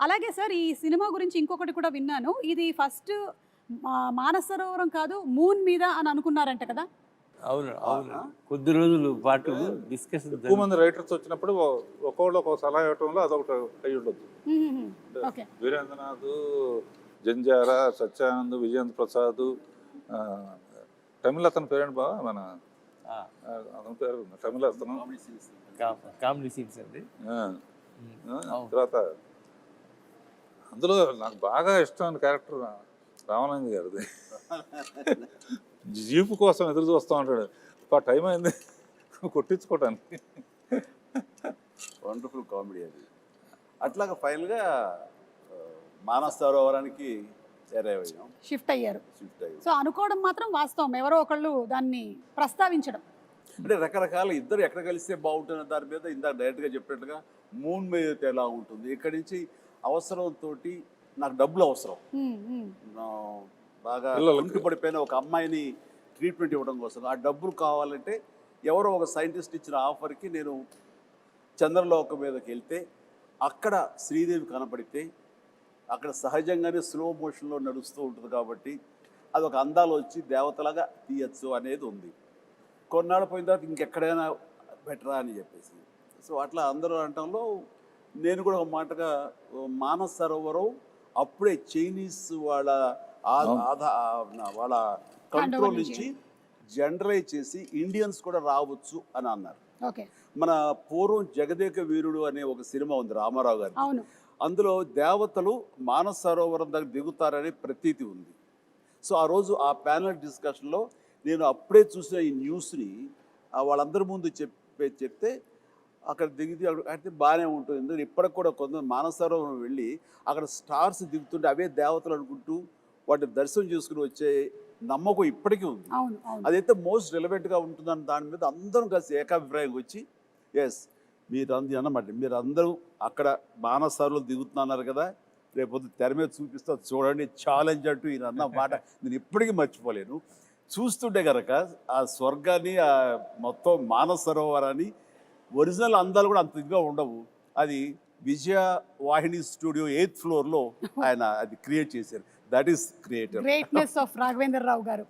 అలాగే సార్ ఈ సినిమా గురించి ఇంకొకటి కూడా విన్నాను. ఇది ఫస్ట్ మానస సరోవరం కాదు మూన్ మీద అని అనుకున్నారంట కదా? అవును అవును. కొద్ది రోజులు పాటు డిస్కషన్ ఎక్కువ మంది రైటర్స్ వచ్చినప్పుడు ఒక్కొక్కళ్ళు ఒక సలహా ఇవ్వటంలో అదొకటి అయి ఉండొచ్చు ఓకే. వీరేంద్రనాథ్ జంజారా సత్యానంద్ విజయేంద్ర ప్రసాద్ తమిళ అతని పేరేంటి బావ? మన ఆ, అతని పేరు. తమిళ అతను. కామెడీ సీన్స్ అండి. తర్వాత అందులో నాకు బాగా ఇష్టమైన క్యారెక్టర్ రామానంద్ గారిది. జీపు కోసం ఎదురు చూస్తూ ఉంటాడు. ఆ టైం అయింది. కొట్టించుకోవటానికి. వండర్ఫుల్ కామెడీ అది. అట్లాగా ఫైనల్గా మానస సరోవరానికి షిఫ్ట్ అయ్యారు. సో అనుకోవడం మాత్రం వాస్తవం. ఎవరో ఒకళ్ళు దాన్ని ప్రస్తావించడం. అంటే రకరకాల ఇద్దరు ఎక్కడ కలిస్తే బాగుంటుంది దాని మీద ఇందాక డైరెక్ట్గా చెప్పినట్టుగా మూన్ మీద ఎలా ఉంటుంది. ఇక్కడి నుంచి అవసరంతో నాకు డబ్బులు అవసరం. బాగా. ఉంటు పడిపోయిన ఒక అమ్మాయిని ట్రీట్మెంట్ ఇవ్వడం కోసం. ఆ డబ్బులు కావాలంటే ఎవరో ఒక సైంటిస్ట్ ఇచ్చిన ఆఫర్కి నేను చంద్రలోకం మీదకి వెళ్తే అక్కడ శ్రీదేవి కనపడితే అక్కడ సహజంగానే స్లో మోషన్లో నడుస్తూ ఉంటుంది కాబట్టి అదొక అందాలు వచ్చి దేవతలాగా తీయచ్చు అనేది ఉంది. కొన్నాళ్ళు పోయిన తర్వాత ఇంకెక్కడైనా బెటరా అని చెప్పేసి. సో అట్లా అందరూ అనటంలో నేను కూడా ఒక మాటగా మానస సరోవరం అప్పుడే చైనీస్ వాళ్ళ ఆ- ఆధా ఆ- వాళ్ళ కంట్రోల్ నుంచి. జనరలైజ్ చేసి ఇండియన్స్ కూడా రావచ్చు అని అన్నారు. ఓకే. మన పూర్వం జగదేక వీరుడు అనే ఒక సినిమా ఉంది రామారావు గారి అవును. అందులో దేవతలు మానస సరోవరం దగ్గర దిగుతారనే ప్రతీతి ఉంది. సో ఆ రోజు ఆ ప్యానల్ డిస్కషన్లో నేను అప్పుడే చూసిన ఈ న్యూస్ని వాళ్ళందరి ముందు చెప్పే చెప్తే అక్కడ దిగితే అయితే బాగానే ఉంటుంది. ఎందుకంటే ఇప్పటికి కూడా కొంత మానస సరోవరం వెళ్ళి అక్కడ స్టార్స్ దిగుతుంటే అవే దేవతలు అనుకుంటూ వాటిని దర్శనం చేసుకుని వచ్చే నమ్మకం ఇప్పటికీ ఉంది. అదైతే మోస్ట్ రిలవెంట్గా ఉంటుందని దాని మీద అందరం కలిసి ఏకాభిప్రాయం వచ్చి ఎస్ మీరు అంది అన్నమాట మీరు అందరూ అక్కడ బాణసారులు దిగుతున్నారు కదా రేపొద్దు తెర మీద చూపిస్తా చూడండి ఛాలెంజ్ అంటూ ఈయన అన్న మాట నేను ఇప్పటికీ మర్చిపోలేను. చూస్తుంటే కనుక ఆ స్వర్గాన్ని ఆ మొత్తం మానస సరోవరాన్ని ఒరిజినల్ అందాలు కూడా అంత ఇదిగా ఉండవు. అది విజయ వాహిని స్టూడియో ఎయిత్ ఫ్లోర్లో ఆయన అది క్రియేట్ చేశారు. That is creator greatness of Raghavendra Rao garu.